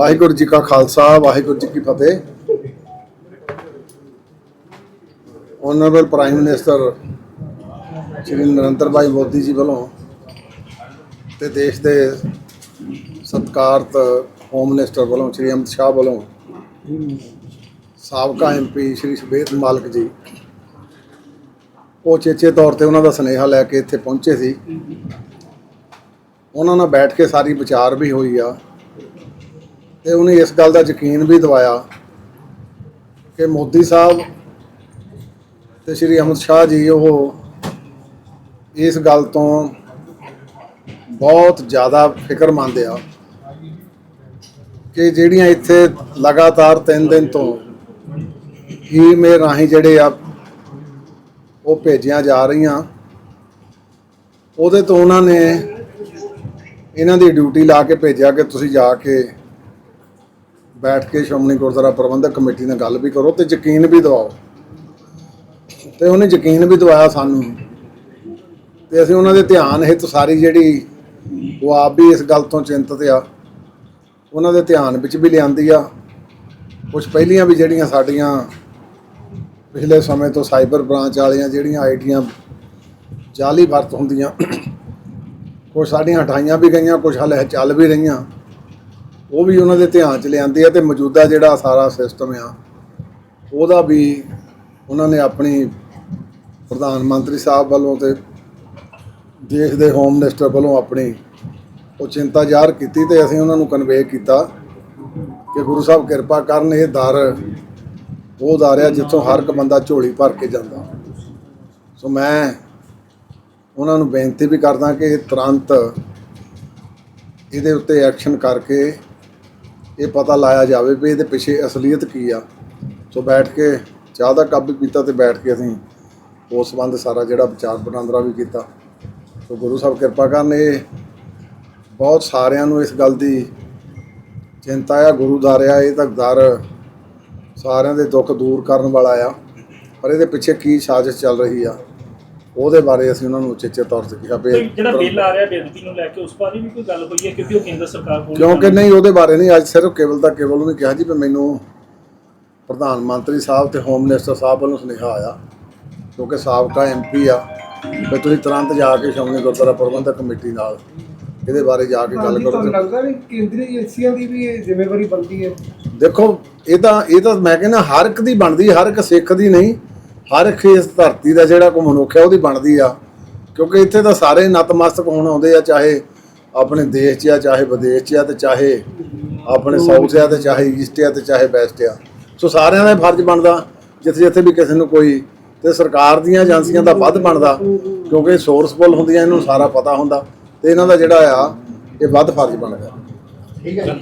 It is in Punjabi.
ਵਾਹਿਗੁਰੂ ਜੀ ਕਾ ਖਾਲਸਾ, ਵਾਹਿਗੁਰੂ ਜੀ ਕੀ ਫਤਿਹ। Honourable prime minister Shri Narinder Bhai Modi ji ਵੱਲੋਂ ਤੇ ਦੇਸ਼ ਦੇ ਸਤਿਕਾਰਤ ਹੋਮ ਮਿਨਿਸਟਰ ਵੱਲੋਂ, ਸ਼੍ਰੀ ਅਮਿਤ ਸ਼ਾਹ ਵੱਲੋਂ ਸਾਬਕਾ ਐਮਪੀ ਸ਼੍ਰੀ ਸੁਬੇਦ ਮਾਲਕ ਜੀ, ਉਹ ਚੇਚੇ ਤੌਰ ਤੇ ਉਹਨਾਂ ਦਾ ਸੁਨੇਹਾ ਲੈ ਕੇ ਇੱਥੇ ਪਹੁੰਚੇ ਸੀ। ਉਹਨਾਂ ਨਾਲ ਬੈਠ ਕੇ ਸਾਰੀ ਵਿਚਾਰ ਵੀ ਹੋਈ ਆ। ਤੇ ਉਹਨੇ ਇਸ ਗੱਲ ਦਾ ਯਕੀਨ ਵੀ ਦਿਵਾਇਆ ਕਿ ਮੋਦੀ ਸਾਹਿਬ ਤੇ ਸ਼੍ਰੀ ਅਮਿਤ ਸ਼ਾਹ ਜੀ ਉਹ ਇਸ ਗੱਲ ਤੋਂ ਬਹੁਤ ਜ਼ਿਆਦਾ ਫਿਕਰਮੰਦ ਆ ਕਿ ਜਿਹੜੀਆਂ ਇੱਥੇ ਲਗਾਤਾਰ 3 ਦਿਨ ਤੋਂ ਈਮੇਲ ਰਾਹੀਂ ਜਿਹੜੇ ਆ ਉਹ ਭੇਜੀਆਂ ਜਾ ਰਹੀਆਂ, ਉਹਦੇ ਤੋਂ ਉਹਨਾਂ ਨੇ ਇਹਨਾਂ ਦੀ ਡਿਊਟੀ ਲਾ ਕੇ ਭੇਜਿਆ ਕਿ ਤੁਸੀਂ ਜਾ ਕੇ ਬੈਠ ਕੇ ਸ਼੍ਰੋਮਣੀ ਗੁਰਦੁਆਰਾ ਪ੍ਰਬੰਧਕ ਕਮੇਟੀ ਨਾਲ ਗੱਲ ਵੀ ਕਰੋ ਤੇ ਯਕੀਨ ਵੀ ਦਿਵਾਓ। ਤੇ ਉਹਨੇ ਯਕੀਨ ਵੀ ਦਿਵਾਇਆ ਸਾਨੂੰ। ਤੇ ਅਸੀਂ ਉਹਨਾਂ ਦੇ ਧਿਆਨ ਹਿੱਤ ਸਾਰੀ ਜਿਹੜੀ ਉਹ ਆਪ ਵੀ ਇਸ ਗੱਲ ਤੋਂ ਚਿੰਤਤ ਆ। ਉਹਨਾਂ ਦੇ ਧਿਆਨ ਵਿੱਚ ਵੀ ਲਿਆਂਦੀ ਆ। ਕੁਝ ਪਹਿਲੀਆਂ ਵੀ ਜਿਹੜੀਆਂ ਸਾਡੀਆਂ ਪਿਛਲੇ ਸਮੇਂ ਤੋਂ ਸਾਈਬਰ ਬ੍ਰਾਂਚ ਵਾਲੀਆਂ ਜਿਹੜੀਆਂ ਆਈਡੀਆਂ ਜਾਲੀ ਵਰਤ ਹੁੰਦੀਆਂ ਕੁਝ ਸਾਡੀਆਂ ਹਟਾਈਆਂ ਵੀ ਗਈਆਂ ਕੁਝ ਹਲੇ ਚੱਲ ਵੀ ਰਹੀਆਂ। ਉਹ ਵੀ ਉਹਨਾਂ ਦੇ ਧਿਆਨ ਚ ਲਿਆਂਦੇ ਆ ਤੇ ਮੌਜੂਦਾ ਜਿਹੜਾ ਸਾਰਾ ਸਿਸਟਮ ਆ, ਉਹਦਾ ਵੀ ਉਹਨਾਂ ਨੇ ਆਪਣੀ ਪ੍ਰਧਾਨ ਮੰਤਰੀ ਸਾਹਿਬ ਵੱਲੋਂ ਤੇ ਦੇਸ਼ ਦੇ ਹੋਮ ਮਿਨਿਸਟਰ ਵੱਲੋਂ ਆਪਣੀ ਉਹ ਚਿੰਤਾ ਜ਼ਾਹਰ ਕੀਤੀ ਤੇ ਅਸੀਂ ਉਹਨਾਂ ਨੂੰ ਕਨਵੇ ਕੀਤਾ ਕਿ ਗੁਰੂ ਸਾਹਿਬ ਕਿਰਪਾ ਕਰਨ, ਇਹ ਦਰ ਉਹ ਦਰ ਆ ਜਿੱਥੋਂ ਹਰ ਇੱਕ ਬੰਦਾ ਝੋਲੀ ਭਰ ਕੇ ਜਾਂਦਾ। ਸੋ ਮੈਂ ਉਹਨਾਂ ਨੂੰ ਬੇਨਤੀ ਵੀ ਕਰਦਾ ਕਿ ਇਹ ਤੁਰੰਤ ਇਹਦੇ ਉੱਤੇ ਐਕਸ਼ਨ ਕਰਕੇ ਇਹ ਪਤਾ ਲਾਇਆ ਜਾਵੇ ਵੀ ਇਹਦੇ ਪਿੱਛੇ ਅਸਲੀਅਤ ਕੀ ਆ। ਸੋ ਬੈਠ ਕੇ ਚਾਹ ਦਾ ਕੱਪ ਵੀ ਪੀਤਾ ਤੇ ਬੈਠ ਕੇ ਅਸੀਂ ਉਸ ਸੰਬੰਧ ਸਾਰਾ ਜਿਹੜਾ ਵਿਚਾਰ ਵਟਾਂਦਰਾ ਵੀ ਕੀਤਾ। ਸੋ ਗੁਰੂ ਸਾਹਿਬ ਕਿਰਪਾ ਕਰਨ ਇਹ ਬਹੁਤ ਸਾਰਿਆਂ ਨੂੰ ਇਸ ਗੱਲ ਦੀ ਚਿੰਤਾ ਆ, ਗੁਰੂ ਦਰ ਆ, ਇਹ ਤਾਂ ਦਰ ਸਾਰਿਆਂ ਦੇ ਦੁੱਖ ਦੂਰ ਕਰਨ ਵਾਲਾ ਆ। ਪਰ ਇਹਦੇ ਪਿੱਛੇ ਕੀ ਸਾਜ਼ਿਸ਼ ਚੱਲ ਰਹੀ ਆ? ਉਹਦੇ ਬਾਰੇ ਅਸੀਂ ਉਹਨਾਂ ਨੂੰ ਉਚੇਚੇ ਤੌਰ ਤੇ ਕਿਹਾ ਵੀ ਜਿਹੜਾ ਬਿੱਲ ਆ ਰਿਹਾ ਬੇਅਦਬੀ ਨੂੰ ਲੈ ਕੇ ਉਸ ਬਾਰੇ ਵੀ ਕੋਈ ਗੱਲ ਹੋਈ ਹੈ? ਕਿਉਂਕਿ ਉਹ ਕੇਂਦਰ ਸਰਕਾਰ ਕੋਲ ਕਿਉਂਕਿ ਨਹੀਂ ਉਹਦੇ ਬਾਰੇ ਨਹੀਂ ਅੱਜ ਸਿਰਫ ਕੇਵਲ ਦਾ ਕੇਵਲ ਉਹਨੇ ਕਿਹਾ ਜੀ ਵੀ ਮੈਨੂੰ ਪ੍ਰਧਾਨ ਮੰਤਰੀ ਸਾਹਿਬ ਤੇ ਹੋਮ ਮਿਨਿਸਟਰ ਸਾਹਿਬ ਵੱਲੋਂ ਸੁਨੇਹਾ ਆਇਆ ਕਿਉਂਕਿ ਸਾਬਕਾ ਐਮਪੀ ਆ ਵੀ ਤੁਸੀਂ ਤੁਰੰਤ ਜਾ ਕੇ ਸ਼੍ਰੋਮਣੀ ਗੁਰਦੁਆਰਾ ਪ੍ਰਬੰਧਕ ਕਮੇਟੀ ਨਾਲ ਇਹਦੇ ਬਾਰੇ ਜਾ ਕੇ ਗੱਲ ਕਰੋ। ਤੁਹਾਨੂੰ ਲੱਗਦਾ ਨਹੀਂ ਕੇਂਦਰੀ ਏਜੰਸੀਆਂ ਦੀ ਵੀ ਇਹ ਜ਼ਿੰਮੇਵਾਰੀ ਬਣਦੀ ਹੈ? ਦੇਖੋ ਇਹ ਤਾਂ ਇਹ ਤਾਂ ਮੈਂ ਕਹਿੰਦਾ ਹਰ ਇੱਕ ਦੀ ਬਣਦੀ ਹਰ ਇੱਕ ਸਿੱਖ ਦੀ ਨਹੀਂ ਹਰ ਇੱਕ ਇਸ ਧਰਤੀ ਦਾ ਜਿਹੜਾ ਕੋ ਮਨੁੱਖ ਹੈ, ਉਹਦੀ ਬਣਦੀ ਆ। ਕਿਉਂਕਿ ਇੱਥੇ ਤਾਂ ਸਾਰੇ ਨਤਮਸਤਕ ਹੋਣ ਆਉਂਦੇ ਆ, ਚਾਹੇ ਆਪਣੇ ਦੇਸ਼ 'ਚ ਆ, ਚਾਹੇ ਵਿਦੇਸ਼ 'ਚ ਆ ਤੇ ਚਾਹੇ ਆਪਣੇ ਸਾਊਥ ਆ ਤੇ ਚਾਹੇ ਈਸਟ ਆ ਤੇ ਚਾਹੇ ਵੈਸਟ ਆ। ਸੋ ਸਾਰਿਆਂ ਦਾ ਇਹ ਫਰਜ਼ ਬਣਦਾ, ਜਿੱਥੇ ਜਿੱਥੇ ਵੀ ਕਿਸੇ ਨੂੰ ਕੋਈ ਤੇ ਸਰਕਾਰ ਦੀਆਂ ਏਜੰਸੀਆਂ ਦਾ ਵੱਧ ਬਣਦਾ, ਕਿਉਂਕਿ ਸੋਰਸਫੁਲ ਹੁੰਦੀਆਂ, ਇਹਨੂੰ ਸਾਰਾ ਪਤਾ ਹੁੰਦਾ ਤੇ ਇਹਨਾਂ ਦਾ ਜਿਹੜਾ ਆ, ਇਹ ਵੱਧ ਫਰਜ਼ ਬਣਦਾ। ਠੀਕ ਹੈ।